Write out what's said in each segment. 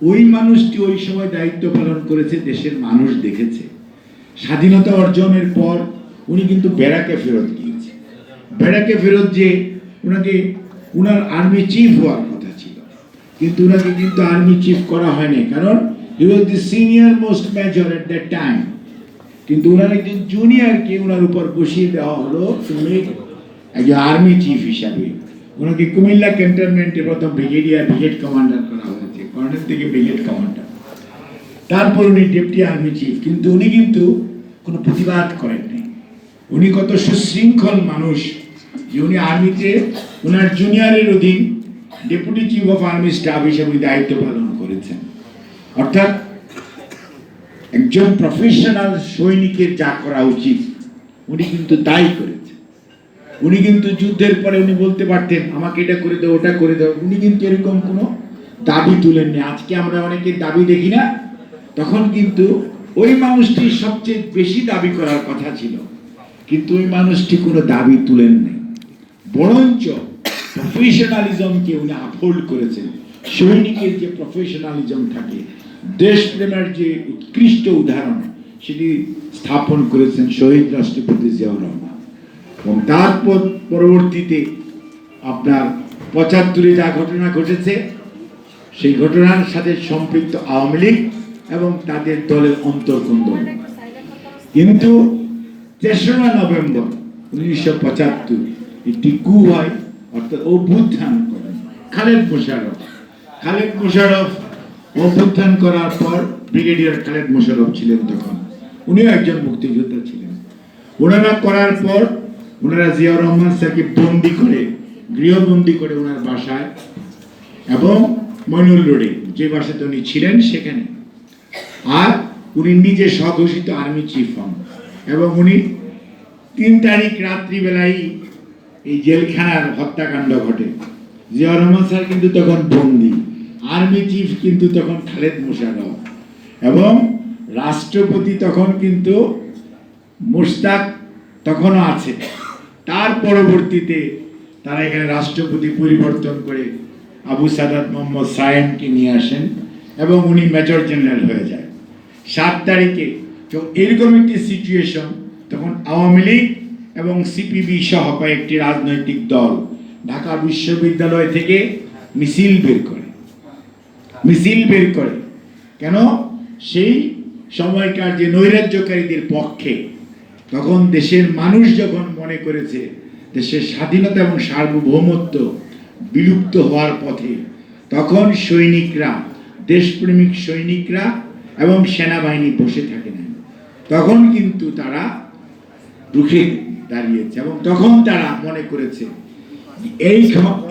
ওই মানুষটি ওই সময় দায়িত্ব পালন করেছে, দেশের মানুষ দেখেছে। স্বাধীনতা অর্জনের পর উনি কিন্তু বেড়াকে ফেরত গিয়েছে। বেড়াকে ফেরত যে ওনাকে উনার আর্মি চিফ হওয়ার কথা ছিল। কিন্তু ওনাকে কিন্তু আর্মি চিফ করা হয়নি, কারণ he was the senior most major at that time কিন্তু ওনার একজন জুনিয়রকে ওনার উপর বসিয়ে দেওয়া হলো, তুমি একজন আর্মি চিফ হিসাবে। ওনাকে কুমিল্লা ক্যান্টনমেন্টে প্রথম ব্রিগেডিয়ার ব্রিগেড কমান্ডার করা হয়েছে কর্নেল থেকে ব্রিগেড কমান্ডার। তারপর উনি ডেপুটি আর্মি চিফ, কিন্তু উনি কিন্তু কোনো প্রতিবাদ করেননি উনি কত সুশৃঙ্খল মানুষ যে উনি আর্মিতে ওনার জুনিয়রের অধীন deputy chief of army staff হিসেবে উনি দায়িত্ব পালন করেছেন। অর্থাৎ একজন প্রফেশনাল সৈনিকের যা করা উচিত, উনি কিন্তু তাই করেছেন। উনি কিন্তু যুদ্ধের পরে উনি বলতে পারতেন, আমাকে এটা করে দাও, ওটা করে দাও। উনি কিন্তু এরকম কোনো দাবি তুলেন তুলেননি। আজকে আমরা অনেকের দাবি দেখি না। তখন কিন্তু ওই মানুষটি সবচেয়ে বেশি দাবি করার কথা ছিল। কিন্তু ওই মানুষটি কোনো দাবি তুলেন নাই বরঞ্চ প্রফেশনালিজমকে উনি আপহোল্ড করেছেন। সৈনিকের যে প্রফেশনালিজম থাকে, দেশপ্রেমের যে উৎকৃষ্ট উদাহরণ, সেটি স্থাপন করেছেন শহীদ রাষ্ট্রপতি জিয়াউর রহমান। এবং তারপর পরবর্তীতে আপনার পঁচাত্তরে যা ঘটনা ঘটেছে সেই ঘটনার সাথে সম্পৃক্ত আওয়ামী লীগ এবং তাদের দলের অন্তর্কন্দল কিন্তু তেসরা নভেম্বর উনিশশো পঁচাত্তর একটি কু হয় অর্থাৎ অভ্যুত্থান করেন খালেদ মোশারফ খালেদ মোশারফ অভ্যুত্থান করার পর ব্রিগেডিয়ার খালেদ মোশারফ ছিলেন তখন। উনিও একজন মুক্তিযোদ্ধা ছিলেন। ওনারা করার পর ওনারা জিয়াউর রহমান স্যারকে বন্দি করে, গৃহবন্দি করে ওনার বাসায় এবং মইনুল রোডে যে বাসাতে উনি ছিলেন সেখানে। আর উনি নিজে স্বঘোষিত আর্মি চিফ হন এবং উনি তিন তারিখ রাত্রিবেলায় এই জেলখানার হত্যাকাণ্ড ঘটে। জিয়াউর রহমান স্যার কিন্তু তখন বন্দি, আর্মি চিফ কিন্তু তখন খালেদ মোশাররফ এবং রাষ্ট্রপতি তখন কিন্তু মুশতাক তখনও আছে। তার পরবর্তীতে তারা এখানে রাষ্ট্রপতি পরিবর্তন করে আবু সাদাত মোহাম্মদ সায়েমকে নিয়ে আসেন এবং উনি মেজর জেনারেল হয়ে যায়। সাত তারিখে তো এরকম একটি সিচুয়েশন তখন আওয়ামী লীগ এবং সিপিবি সহ কয়েকটি রাজনৈতিক দল ঢাকা বিশ্ববিদ্যালয় থেকে মিছিল বের করে। মিছিল বের করে। কেন? সেই সময়কার যে নৈরাজ্যকারীদের পক্ষে তখন দেশের মানুষ যখন মনে করেছে, দেশের স্বাধীনতা এবং সার্বভৌমত্ব বিলুপ্ত হওয়ার পথে। তখন সৈনিকরা, দেশপ্রেমিক সৈনিকরা এবং সেনাবাহিনী বসে থাকে না। তখন কিন্তু তারা রুখে দাঁড়িয়েছে এবং তখন তারা মনে করেছে এই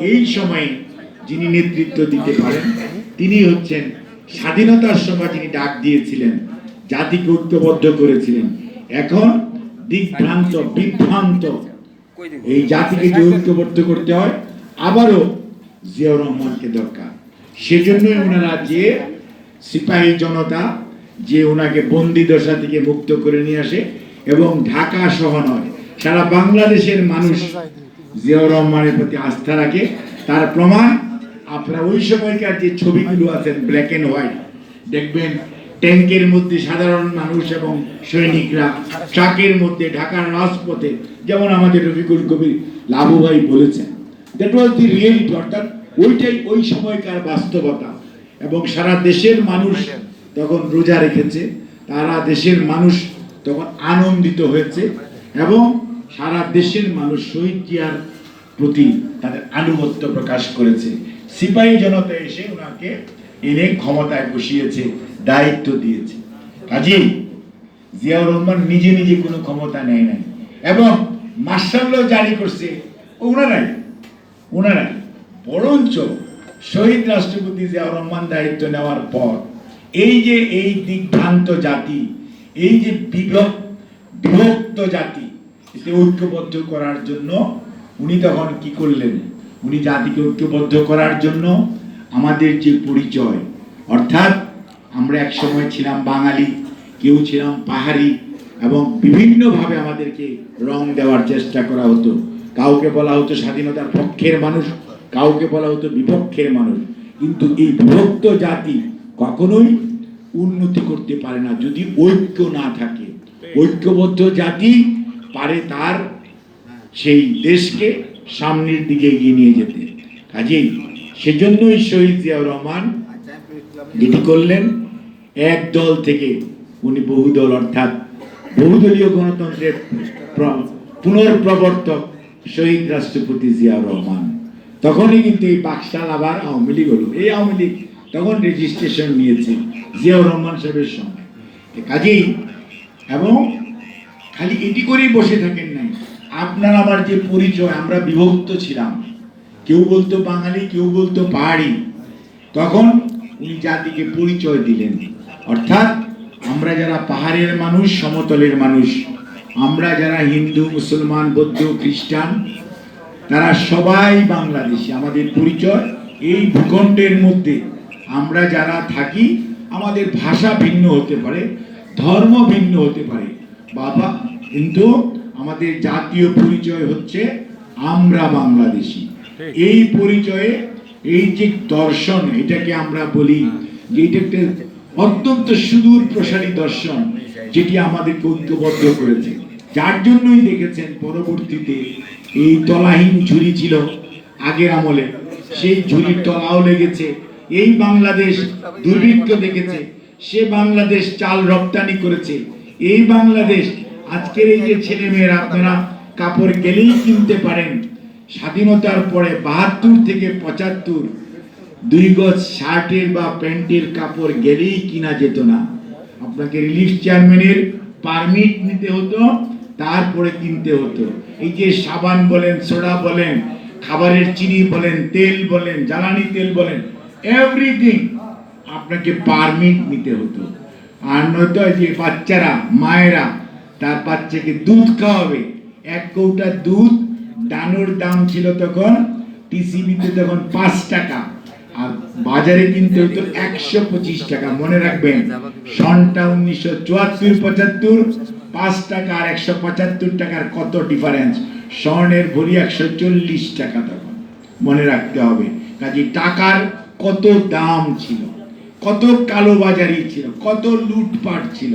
এই সময়ে যিনি নেতৃত্ব দিতে পারেন, তিনি হচ্ছেন স্বাধীনতার সময় তিনি ডাক দিয়েছিলেন, জাতিকে ঐক্যবদ্ধ করেছিলেন। এখন দিগ্ভ্রান্ত বিভ্রান্ত। এই জাতিকে যে ঐক্যবদ্ধ করতে হয় আবারও জিয়াউর রহমানকে দরকার। সেজন্যই ওনারা যে সিপাহী জনতা, যে ওনাকে বন্দি দশা থেকে মুক্ত করে নিয়ে আসে এবং ঢাকা সহ নয়, সারা বাংলাদেশের মানুষ জিয়াউর রহমানের প্রতি আস্থা রাখে। তার প্রমাণ, আপনারা ওই সময়কার যে ছবিগুলো আছেন ব্ল্যাক এন্ড হোয়াইট দেখবেন ট্যাঙ্কের মধ্যে সাধারণ মানুষ এবং সৈনিকরা ট্রাকের মধ্যে ঢাকার রাজপথে, যেমন আমাদের রফিকুল কবির লাভু ভাই বলেছেন দ্যাট ওয়াজ দি রিয়েলিটি অর্থাৎ ওইটাই ওই সময়কার বাস্তবতা। এবং সারা দেশের মানুষ তখন রোজা রেখেছে। তারা দেশের মানুষ তখন আনন্দিত হয়েছে। এবং সারা দেশের মানুষ শহীদ জিয়ার প্রতি তাদের আনুগত্য প্রকাশ করেছে। সিপাহী জনতা এসে ওনাকে এনে ক্ষমতায় বসিয়েছে, দায়িত্ব দিয়েছে। কাজেই জিয়াউর রহমান নিজে নিজে কোনো ক্ষমতা নেয় নাই। এবং মার্শাল জারি করছে। ওনারাই ওনারাই বরঞ্চ শহীদ রাষ্ট্রপতি জিয়াউর রহমান দায়িত্ব নেওয়ার পর এই যে এই দিগ্ভ্রান্ত জাতি, এই যে বিভক্ত বিভক্ত জাতি, এতে ঐক্যবদ্ধ করার জন্য উনি তখন কি করলেন? উনি জাতিকে ঐক্যবদ্ধ করার জন্য আমাদের যে পরিচয়, অর্থাৎ আমরা এক সময় ছিলাম বাঙালি, কেউ ছিলাম পাহাড়ি এবং বিভিন্নভাবে আমাদেরকে রং দেওয়ার চেষ্টা করা হতো। কাউকে বলা হতো স্বাধীনতার পক্ষের মানুষ, কাউকে বলা হতো বিপক্ষের মানুষ। কিন্তু এই বিভক্ত জাতি কখনোই উন্নতি করতে পারে না, যদি ঐক্য না থাকে। ঐক্যবদ্ধ জাতি পারে তার সেই দেশকে সামনের দিকে এগিয়ে নিয়ে যেতে। কাজেই সেজন্যই শহীদ জিয়াউর রহমান যেটি করলেন, এক দল থেকে উনি বহুদল, অর্থাৎ বহুদলীয় গণতন্ত্রের পুনর্প্রবর্তক শহীদ রাষ্ট্রপতি জিয়াউর রহমান। তখনই কিন্তু এই বাকশাল আবার আওয়ামী লীগ হলো। এই আওয়ামী লীগ তখন রেজিস্ট্রেশন নিয়েছে জিয়াউর রহমান সাহেবের সময় কাজেই এবং খালি এটি করেই বসে থাকেন নাই। আপনার আমার যে পরিচয়, আমরা বিভক্ত ছিলাম। কেউ বলতো বাঙালি, কেউ বলতো পাহাড়ি। তখন উনি জাতিকে পরিচয় দিলেন। অর্থাৎ আমরা যারা পাহাড়ের মানুষ, সমতলের মানুষ আমরা যারা হিন্দু, মুসলমান, বৌদ্ধ, খ্রিস্টান, তারা সবাই বাংলাদেশি। আমাদের পরিচয় এই ভূখণ্ডের মধ্যে। আমরা যারা থাকি, আমাদের ভাষা ভিন্ন হতে পারে, ধর্ম ভিন্ন হতে পারে। বাবা, কিন্তু আমাদের জাতীয় পরিচয় হচ্ছে আমরা বাংলাদেশি। এই পরিচয়ে এই যে দর্শন, এটাকে আমরা বলি যে এটা একটা অত্যন্ত সুদূর প্রসারী দর্শন, যেটি আমাদেরকে ঐক্যবদ্ধ করেছে। যার জন্যই দেখেছেন পরবর্তীতে এই তলাহীন ঝুড়ি ছিল আগের আমলে। সেই ঝুড়ির তলাও লেগেছে। এই বাংলাদেশ দুর্ভিক্ষ দেখেছে। সে বাংলাদেশ চাল রপ্তানি করেছে। এই বাংলাদেশ, আজকের এই যে ছেলে মেয়েরা আপনারা কাপড় গেলেই কিনতে পারেন। স্বাধীনতার পরে বাহাত্তর থেকে পঁচাত্তর, দুই গজ শার্টের বা প্যান্টের কাপড় গেলেই কিনা যেত না। আপনাকে রিলিফ চেয়ারম্যানের পারমিট নিতে হতো। তারপরে কিনতে হতো। এই যে সাবান বলেন, সোডা বলেন, খাবারের চিনি বলেন, তেল বলেন, জ্বালানি তেল বলেন এভরিথিং আপনাকে পারমিট নিতে হতো। আর নয়তো যে বাচ্চারা, মায়েরা, তার বাচ্চাকে দুধ খাওয়াবে। এক কৌটা দুধ, দানোর দাম ছিল তখন টিসিবিতে তখন পাঁচ টাকা। আর বাজারে কিনতে হতো একশো পঁচিশ টাকা। মনে রাখবেন, সনটা উনিশশো চুয়াত্তর পঁচাত্তর পাঁচ টাকা আর একশো পঁচাত্তর টাকার কত ডিফারেন্স স্বর্ণের ভরি একশো চল্লিশ টাকা তখন। মনে রাখতে হবে, কাজে টাকার কত দাম ছিল, কত কালোবাজারি ছিল, কত লুটপাট ছিল।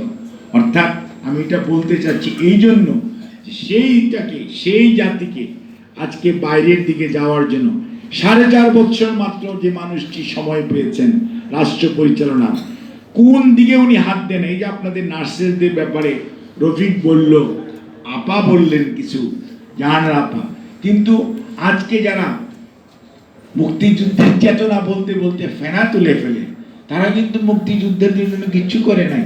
অর্থাৎ আমি এটা বলতে চাচ্ছি এই জন্য সেইটাকে, সেই জাতিকে আজকে বাইরের দিকে যাওয়ার জন্য সাড়ে চার বছর মাত্র যে মানুষটি সময় পেয়েছেন রাষ্ট্র পরিচালনা কোন দিকে উনি হাত দেন? এই যে আপনাদের নার্সেসদের ব্যাপারে রফিক বলল, আপা বললেন কিছু জাহানার আপা। কিন্তু আজকে যারা মুক্তিযুদ্ধের চেতনা বলতে বলতে ফেনা তুলে ফেলে, তারা কিন্তু মুক্তিযুদ্ধের জন্য কিচ্ছু করে নাই।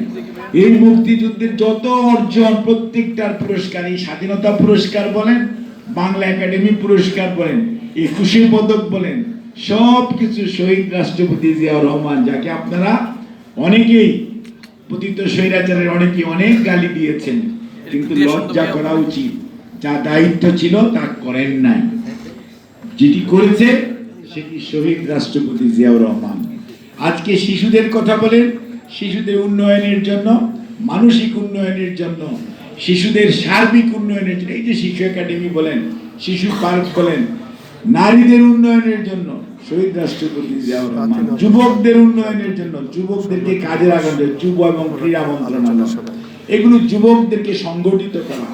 এই মুক্তিযুদ্ধের যত অর্জন, প্রত্যেকটার পুরস্কার, এই স্বাধীনতা পুরস্কার বলেন, বাংলা একাডেমি পুরস্কার বলেন একুশে পদক বলেন সব কিছু শহীদ রাষ্ট্রপতি জিয়াউর রহমান, যাকে আপনারা অনেকেই পতিত স্বৈরাচারের অনেকে অনেক গালি দিয়েছেন কিন্তু লজ্জা করা উচিত। যা দায়িত্ব ছিল তা করেন নাই। যেটি করেছে সেটি শহীদ রাষ্ট্রপতি জিয়াউর রহমান। আজকে শিশুদের কথা বলেন শিশুদের উন্নয়নের জন্য মানসিক উন্নয়নের জন্য শিশুদের সার্বিক উন্নয়নের জন্য। এই যে শিশু একাডেমি বলেন শিশু পার্ক বলেন নারীদের উন্নয়নের জন্য শহীদ রাষ্ট্রপতি জিয়াউর যুবকদের উন্নয়নের জন্য যুবকদেরকে কাজে লাগানো যুব এবং ক্রীড়া মন্ত্রণালয়। এগুলো যুবকদেরকে সংগঠিত করা।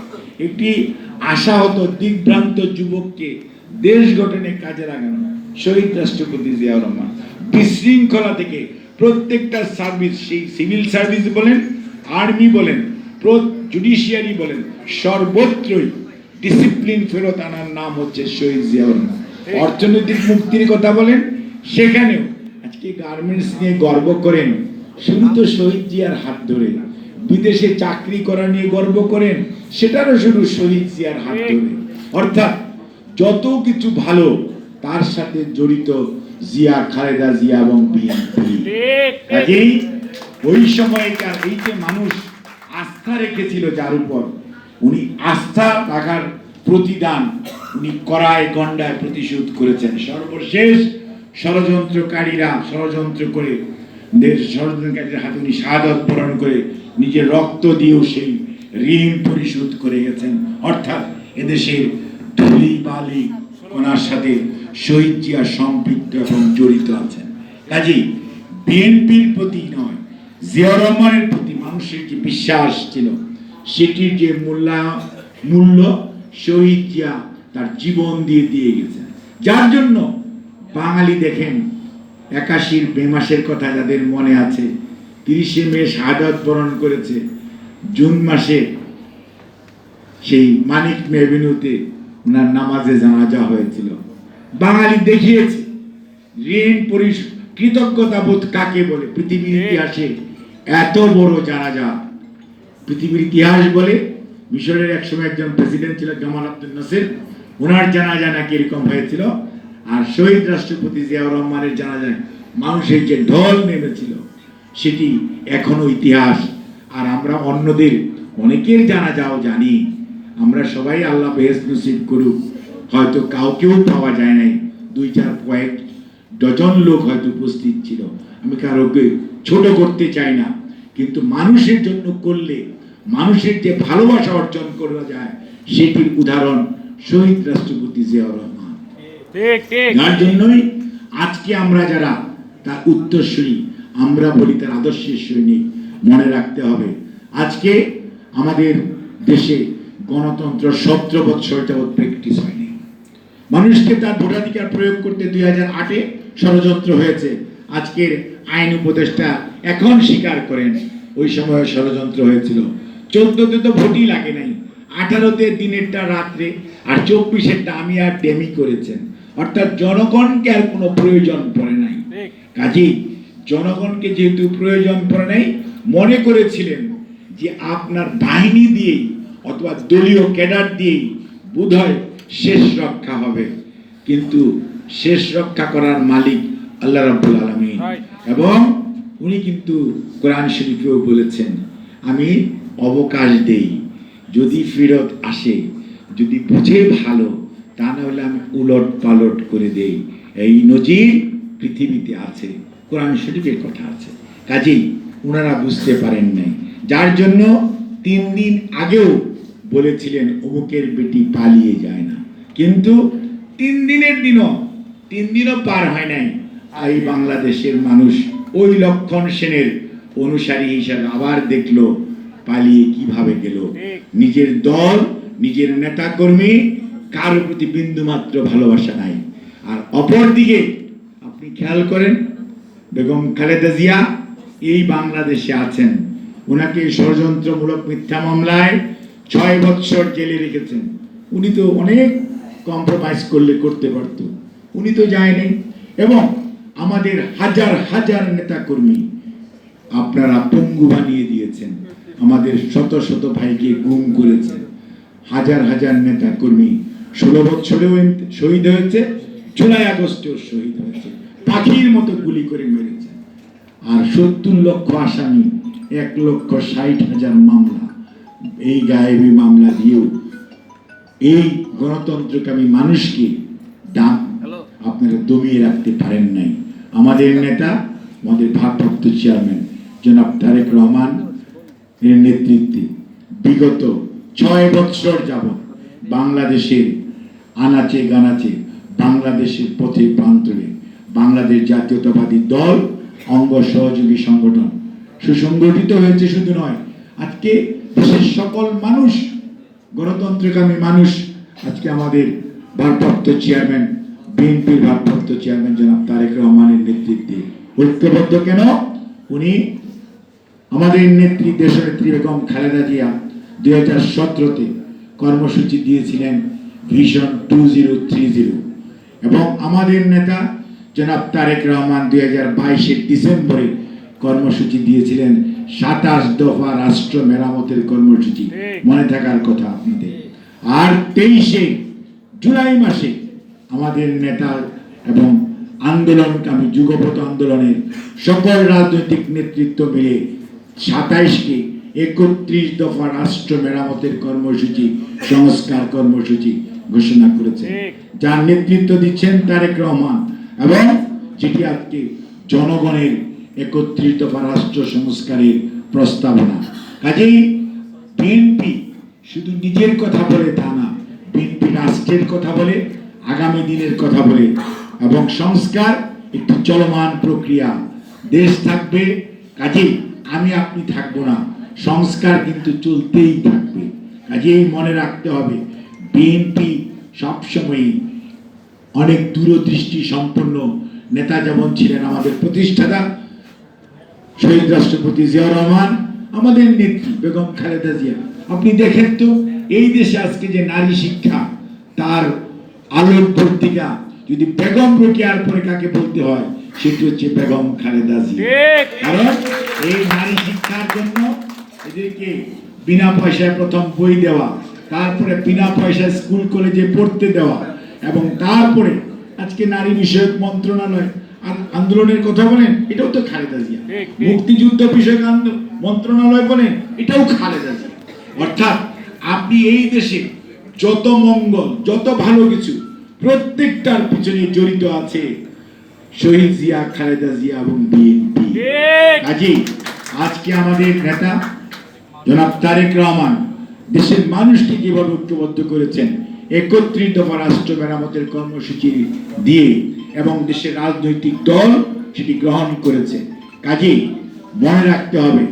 একটি আশাহত দিগ্ভ্রান্ত যুবককে দেশ গঠনে কাজে লাগানো শহীদ রাষ্ট্রপতি জিয়াউর রহমান। বিশৃঙ্খলা থেকে প্রত্যেকটা সার্ভিস সেই সিভিল সার্ভিস বলেন আর্মি বলেন জুডিশিয়ারি বলেন সর্বত্রই ডিসিপ্লিন ফেরত আনার নাম হচ্ছে শহীদ জিয়াউর রহমান। অর্থনৈতিক মুক্তির কথা বলেন সেখানেও আজকে গার্মেন্টস নিয়ে গর্ব করেন। শুধু তো শহীদ জিয়ার হাত ধরে। বিদেশে চাকরি করা নিয়ে গর্ব করেন সেটারও শুধু শহীদ জিয়ার হাত ধরে। অর্থাৎ যত কিছু ভালো তার সাথে জড়িত জিয়া খালেদা জিয়া এবং বিএনপি। কাজেই ওই সময়কার এই যে মানুষ আস্থা রেখেছিল যার উপর উনি আস্থা রাখার প্রতিদান উনি করায় গন্ডায় প্রতিশোধ করেছেন। সর্বশেষ ষড়যন্ত্রকারীরা ষড়যন্ত্র করে দেশ ষড়যন্ত্রকারীদের হাতে উনি শাহাদত বরণ করে নিজের রক্ত দিয়েও সেই ঋণ পরিশোধ করে গেছেন। অর্থাৎ এদেশের ধুলি বালি ওনার সাথে শহীদ জিয়া সম্পৃক্ত এবং জড়িত আছেন। কাজেই বিএনপির প্রতি নয় জিয়া রহমানের প্রতি মানুষের যে বিশ্বাস ছিল, সেটির যে মূল্যা, মূল্য শহীদ জিয়া তার জীবন দিয়ে দিয়ে গেছেন। যার জন্য বাঙালি দেখেন, একাশির মে মাসের কথা যাদের মনে আছে, তিরিশে মে শাহাদত বরণ করেছে, জুন মাসে সেই মানিক মেভিনুতে ওনার নামাজে জানাজা হয়েছিল। বাঙালি দেখিয়েছে, ঋণ পরিশ, কৃতজ্ঞতা বোধ কাকে বলে? পৃথিবীর ইতিহাসে এত বড় জানাজা। পৃথিবীর ইতিহাস বলে মিশরের একসময় একজন প্রেসিডেন্ট ছিল জামাল আব্দুল নাসির। ওনার জানাজা নাকি এরকম হয়েছিল। আর শহীদ রাষ্ট্রপতি জিয়াউর রহমানের জানাজায় মানুষের যে ঢল নেমেছিল, সেটি এখনও ইতিহাস। আর আমরা অন্যদের অনেকের জানাজাও জানি। আমরা সবাই আল্লাহ বেহেস নসিব করুক। হয়তো কাউকেও পাওয়া যায় নাই। দুই, চার কয়েক ডজন লোক হয়তো উপস্থিত ছিল। আমি কারোকে ছোট করতে চাই না। কিন্তু মানুষের জন্য করলে মানুষের যে ভালোবাসা অর্জন করা যায় সেটির উদাহরণ শহীদ রাষ্ট্রপতি জিয়াউর রহমান। যার জন্যই আজকে আমরা যারা তার উত্তরসূরি আমরা বলি তার আদর্শের সৈনিক মনে রাখতে হবে। আজকে আমাদের দেশে গণতন্ত্র সতেরো বছর যাবৎ প্র্যাকটিস হয়নি। মানুষকে তার ভোটাধিকার প্রয়োগ করতে দুই হাজার আটে ষড়যন্ত্র হয়েছে। আজকের আইন উপদেষ্টা এখন স্বীকার করেন ওই সময় ষড়যন্ত্র হয়েছিল। চোদ্দতে তো ভোটই লাগে নাই। আঠারোতে দিনেরটা রাত্রে আর চব্বিশেরটা আমি আর ডেমি করেছেন। অর্থাৎ জনগণকে আর কোনো প্রয়োজন পড়ে নাই। কাজেই জনগণকে যেহেতু প্রয়োজন পড়ে নাই মনে করেছিলেন যে আপনার বাহিনী দিয়েই অথবা দলীয় ক্যাডার দিয়েই বোধহয় শেষ রক্ষা হবে। কিন্তু শেষ রক্ষা করার মালিক আল্লাহ রাব্বুল আলামিন। Right. এবং উনি কিন্তু কোরআন শরীফেও বলেছেন আমি অবকাশ দেই। যদি ফেরত আসে, যদি বুঝে ভালো, তা না হলে আমি উলট পালট করে দেই। এই নজির পৃথিবীতে আছে, কোরআন শরীফের কথা আছে। কাজেই ওনারা বুঝতে পারেন নাই। যার জন্য তিন দিন আগেও বলেছিলেন, অমুকের বেটি পালিয়ে যায় না। কিন্তু তিন দিনের দিনও, তিন দিনও পার হয় নাই। এই বাংলাদেশের মানুষ ওই লক্ষণ সেনের অনুসারী হিসাবে আবার দেখল পালিয়ে কীভাবে গেল? নিজের দল নিজের নেতা কর্মী কারও প্রতি বিন্দু মাত্র ভালোবাসা নাই। আর অপরদিকে আপনি খেয়াল করেন বেগম খালেদা জিয়া এই বাংলাদেশে আছেন। ওনাকে ষড়যন্ত্রমূলক মিথ্যা মামলায় ছয় বৎসর জেলে রেখেছেন। উনি তো অনেক কম্প্রোমাইজ করলে করতে পারত। উনি তো যায়নি। এবং আমাদের হাজার হাজার নেতা কর্মী আপনারা পঙ্গু বানিয়ে দিয়েছেন। আমাদের শত শত ভাইকে গুম করেছে। হাজার হাজার নেতা কর্মী ষোলো বছরেও শহীদ হয়েছে জুলাই আগস্টেও শহীদ হয়েছে। পাখির মতো গুলি করে মেরেছে। আর সত্তর লক্ষ আসামি এক লক্ষ ষাট হাজার মামলা। এই গায়েবী মামলা দিয়েও এই গণতন্ত্রকামী মানুষকে ডাক আপনারা দমিয়ে রাখতে পারেন নাই। আমাদের নেতা আমাদের ভারপ্রাপ্ত চেয়ারম্যান জনাব তারেক রহমান নেতৃত্বে বিগত ছয় বৎসর যাবৎ বাংলাদেশের আনাচে গানাচে বাংলাদেশের পথে প্রান্তরে বাংলাদেশ জাতীয়তাবাদী দল, অঙ্গ সহযোগী সংগঠন সুসংগঠিত হয়েছে শুধু নয়, আজকে দেশের সকল মানুষ, গণতন্ত্রকামী মানুষ আজকে আমাদের ভারপ্রাপ্ত চেয়ারম্যান, বিএনপির ভারপ্রাপ্ত চেয়ারম্যান জনাব তারেক রহমানের নেতৃত্বে ঐক্যবদ্ধ কেন? উনি আমাদের নেত্রী দেশনেত্রী বেগম খালেদা জিয়া দুই হাজার সতেরোতে কর্মসূচি দিয়েছিলেন vision two zero three zero. এবং আমাদের নেতা জনাব তারেক রহমান দুই হাজার বাইশের ডিসেম্বরে কর্মসূচি দিয়েছিলেন সাতাশ দফা রাষ্ট্র মেরামতের কর্মসূচি। মনে থাকার কথা আপনাদের আর তেইশে জুলাই মাসে আমাদের নেতা এবং আন্দোলনকামী যুগপথ আন্দোলনের সকল রাজনৈতিক নেতৃত্ব মিলে সাতাইশকে একত্রিশ দফা রাষ্ট্র মেরামতের কর্মসূচি সংস্কার কর্মসূচি ঘোষণা করেছে। যার নেতৃত্ব দিচ্ছেন তারেক রহমান এবং যেটি আজকে জনগণের একত্রিশ দফা রাষ্ট্র সংস্কারের প্রস্তাবনা। কাজেই বিএনপি শুধু নিজের কথা বলে তা না বিএনপি রাষ্ট্রের কথা বলে আগামী দিনের কথা বলে এবং সংস্কার একটি চলমান প্রক্রিয়া। দেশ থাকবে কাজেই আমি আপনি থাকব না। সংস্কার কিন্তু চলতেই থাকবে। কাজেই মনে রাখতে হবে বিএনপি সবসময়ই অনেক দূরদৃষ্টি সম্পন্ন নেতা যেমন ছিলেন আমাদের প্রতিষ্ঠাতা শহীদ রাষ্ট্রপতি জিয়াউর রহমান, আমাদের নেত্রী বেগম খালেদা জিয়া। আপনি দেখেন তো, এই দেশে আজকে যে নারী শিক্ষা, তার আলোক ভর্তিকা যদি বেগম রোকেয়ার পরে কাকে বলতে হয়? সেটি হচ্ছে বেগম খালেদা কারণ এই নারী শিক্ষার জন্য এদেরকে বিনা পয়সায় প্রথম বই দেওয়া তারপরে বিনা পয়সায় স্কুল কলেজে পড়তে দেওয়া এবং তারপরে আজকে নারী বিষয়ক মন্ত্রণালয় আর আন্দোলনের কথা বলেন এটাও তো খালেদা জিয়া। মুক্তিযুদ্ধ বিষয়ক মন্ত্রণালয় বলেন এটাও খালেদা জিয়া। অর্থাৎ আপনি এই দেশে যত মঙ্গল যত ভালো কিছু প্রত্যেকটার পিছনে জড়িত আছে শহীদ জিয়া খালেদা জিয়া এবং বিএনপি। কাজেই আজকে আমাদের নেতা জনাব তারেক রহমান দেশের মানুষকে যেভাবে ঐক্যবদ্ধ করেছেন একত্রিত দফা রাষ্ট্র মেরামতের কর্মসূচি দিয়ে এবং দেশের রাজনৈতিক দল সেটি গ্রহণ করেছে। কাজেই মনে রাখতে হবে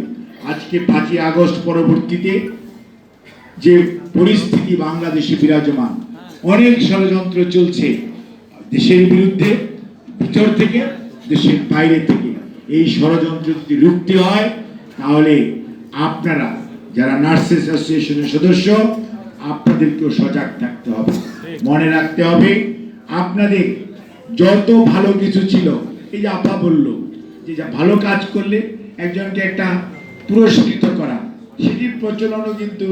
আজকে পাঁচই আগস্ট পরবর্তীতে যে পরিস্থিতি বাংলাদেশে বিরাজমান অনেক ষড়যন্ত্র চলছে দেশের বিরুদ্ধে। ভিতর থেকে, দেশের বাইরে থেকে এই ষড়যন্ত্র যদি রুখতে হয়, তাহলে আপনারা যারা নার্সেস অ্যাসোসিয়েশনের সদস্য, আপনাদেরকেও সজাগ থাকতে হবে। মনে রাখতে হবে, আপনাদের যত ভালো কিছু ছিল, এই যে আপা বলল, যে যা ভালো কাজ করলে একজনকে একটা পুরস্কৃত করা, সেটির প্রচলনও কিন্তু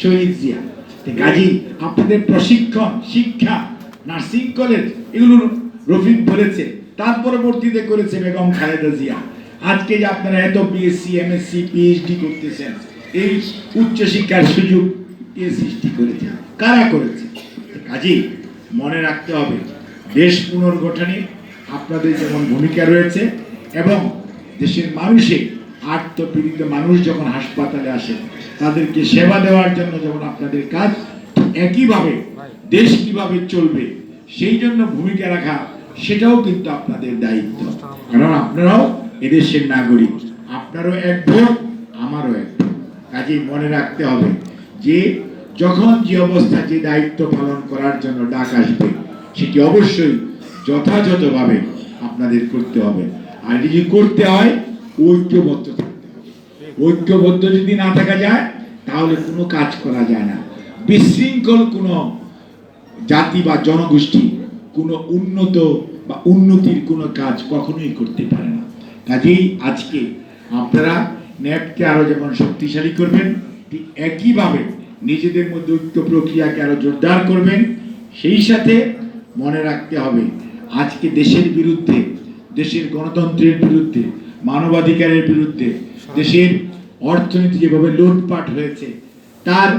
শহীদ জিয়া। কাজী, আপনাদের প্রশিক্ষণ, শিক্ষা, নার্সিং কলেজ এগুলো রফিক বলেছে তার পরবর্তীতে করেছে বেগম খালেদা জিয়া। আজকে যে আপনারা এত বিএসসি এমএসসি পিএইচডি করতেছেন, এই উচ্চ শিক্ষার সুযোগ কে সৃষ্টি করেছে? কারা করেছে? কাজেই মনে রাখতে হবে, দেশ পুনর্গঠনে আপনাদের যেমন ভূমিকা রয়েছে এবং দেশের মানুষে আত্মপীড়িত মানুষ যখন হাসপাতালে আসে, তাদেরকে সেবা দেওয়ার জন্য যেমন আপনাদের কাজ একইভাবে দেশ কীভাবে চলবে, সেই জন্য ভূমিকা রাখা সেটাও কিন্তু আপনাদের দায়িত্ব। কারণ আপনারাও এদেশের নাগরিক। আপনারও এক ভোট আমারও এক কাজেই মনে রাখতে হবে যে, যখন যে অবস্থা, যে দায়িত্ব পালন করার জন্য ডাক আসবে, সেটি অবশ্যই যথাযথভাবে আপনাদের করতে হবে। আর যদি করতে হয়, ঐক্যবদ্ধ থাকতে হবে। ঐক্যবদ্ধ যদি না থাকা যায়, তাহলে কোনো কাজ করা যায় না। বিশৃঙ্খল কোনো জাতি বা জনগোষ্ঠী কোনো উন্নত বা উন্নতির কোনো কাজ কখনোই করতে পারে না। কাজেই আজকে আপনারা ন্যাপকে আরও যেমন শক্তিশালী করবেন, ঠিক একইভাবে নিজেদের মধ্যে ঐক্য প্রক্রিয়াকে আরও জোরদার করবেন, সেই সাথে মনে রাখতে হবে, আজকে দেশের বিরুদ্ধে, দেশের গণতন্ত্রের বিরুদ্ধে, মানবাধিকারের বিরুদ্ধে, দেশের অর্থনীতি যেভাবে লুটপাট হয়েছে, তার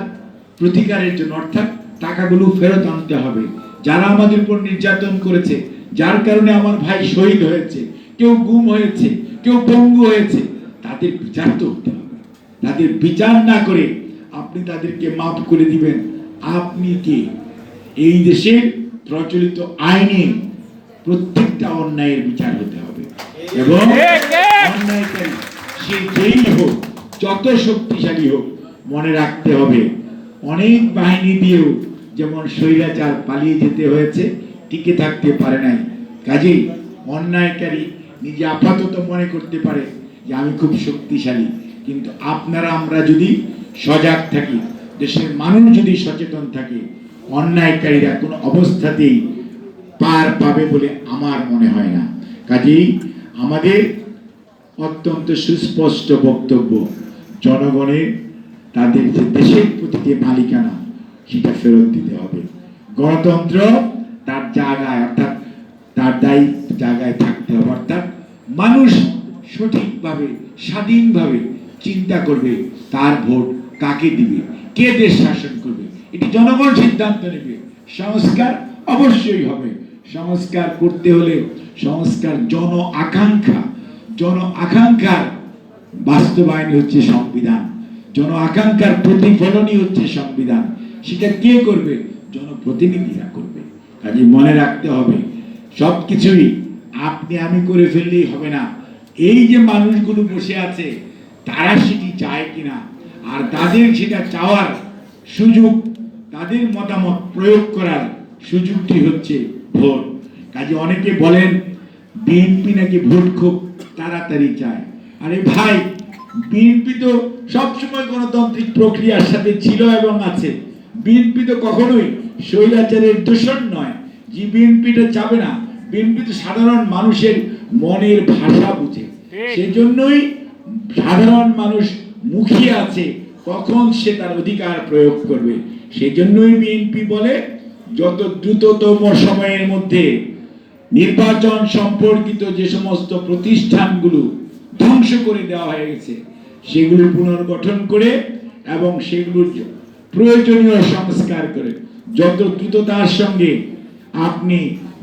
প্রতিকারের জন্য অর্থাৎ টাকাগুলো ফেরত আনতে হবে। যারা আমাদের উপর নির্যাতন করেছে যার কারণে আমার ভাই শহীদ হয়েছে কেউ গুম হয়েছে কেউ পঙ্গু হয়েছে তাদের বিচার তো হতে হবে। তাদের বিচার না করে আপনি তাদেরকে মাফ করে দিবেন। আপনি কে? এই দেশের প্রচলিত আইনে প্রত্যেকটা অন্যায়ের বিচার হতে হবে। এবং। অন্যায়কারী সে যেই হোক যত শক্তিশালী হোক মনে রাখতে হবে অনেক বাহিনী দিয়েও যেমন স্বৈরাচার পালিয়ে যেতে হয়েছে, টিকে থাকতে পারে নাই। কাজেই অন্যায়কারী নিজে আপাতত মনে করতে পারে যে আমি খুব শক্তিশালী। কিন্তু আপনারা, আমরা যদি সজাগ থাকি, দেশের মানুষ যদি সচেতন থাকে, অন্যায়কারীরা কোনো অবস্থাতেই পার পাবে বলে আমার মনে হয় না। কাজেই আমাদের অত্যন্ত সুস্পষ্ট বক্তব্য, জনগণের তাদের যে দেশের প্রতি যে মালিকানা ফেরত দিতে হবে। গণতন্ত্র তার জায়গায়, অর্থাৎ তার দায়ী জায়গায় থাকতে হবে, অর্থাৎ মানুষ সঠিকভাবে, স্বাধীনভাবে চিন্তা করবে তার ভোট কাকে দিবে, কে দেশ শাসন করবে। এটি জনগণ সিদ্ধান্ত নেবে। সংস্কার অবশ্যই হবে। সংস্কার করতে হলে সংস্কার জন আকাঙ্ক্ষা। জন আকাঙ্ক্ষার বাস্তবায়ন হচ্ছে সংবিধান। জন আকাঙ্ক্ষার প্রতিফলনই হচ্ছে সংবিধান। সেটা কে করবে? জনপ্রতিনিধিরা করবে। কাজে মনে রাখতে হবে সব কিছুই আপনি আমি করে ফেললেই হবে না। এই যে মানুষগুলো বসে আছে, তারা সেটি চায় কিনা? আর তাদের সেটা চাওয়ার সুযোগ, তাদের মতামত প্রয়োগ করার সুযোগটি হচ্ছে ভোট। কাজে অনেকে বলেন, বিএনপি নাকি ভোট খুব তাড়াতাড়ি চায়। আরে ভাই, বিএনপি তো সবসময় গণতান্ত্রিক প্রক্রিয়ার সাথে ছিল এবং আছে। বিএনপি তো কখনোই শৈলাচারের দূষণ নয়। যে বিএনপিটা চাবে না। বিএনপি তো সাধারণ মানুষের মনের ভাষা বুঝে। সেজন্যই সাধারণ মানুষ মুখিয়ে আছে কখন সে তার অধিকার প্রয়োগ করবে। সেজন্যই বিএনপি বলে যত দ্রুততম সময়ের মধ্যে নির্বাচন সম্পর্কিত যে সমস্ত প্রতিষ্ঠানগুলো ধ্বংস করে দেওয়া হয়ে গেছে সেগুলো পুনর্গঠন করে এবং সেগুলোর প্রয়োজনীয় সংস্কার করে। যত দ্রুততার সঙ্গে আপনি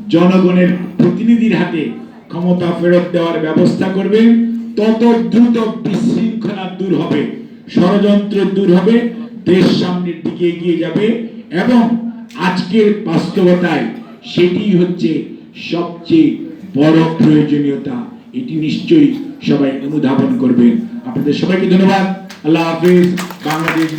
জনগণের প্রতিনিধির হাতে ক্ষমতা ফেরত দেওয়ার ব্যবস্থা করবেন, তত দ্রুত বিশৃঙ্খলা দূর হবে, ষড়যন্ত্র দূর হবে, দেশ সামনের দিকে এগিয়ে যাবে এবং আজকের বাস্তবতায় সেটি হচ্ছে সবচেয়ে বড় প্রয়োজনীয়তা। এটি নিশ্চয়ই সবাই অনুধাবন করবেন। আপনাদের সবাইকে ধন্যবাদ। আল্লাহ হাফিজ। বাংলাদেশ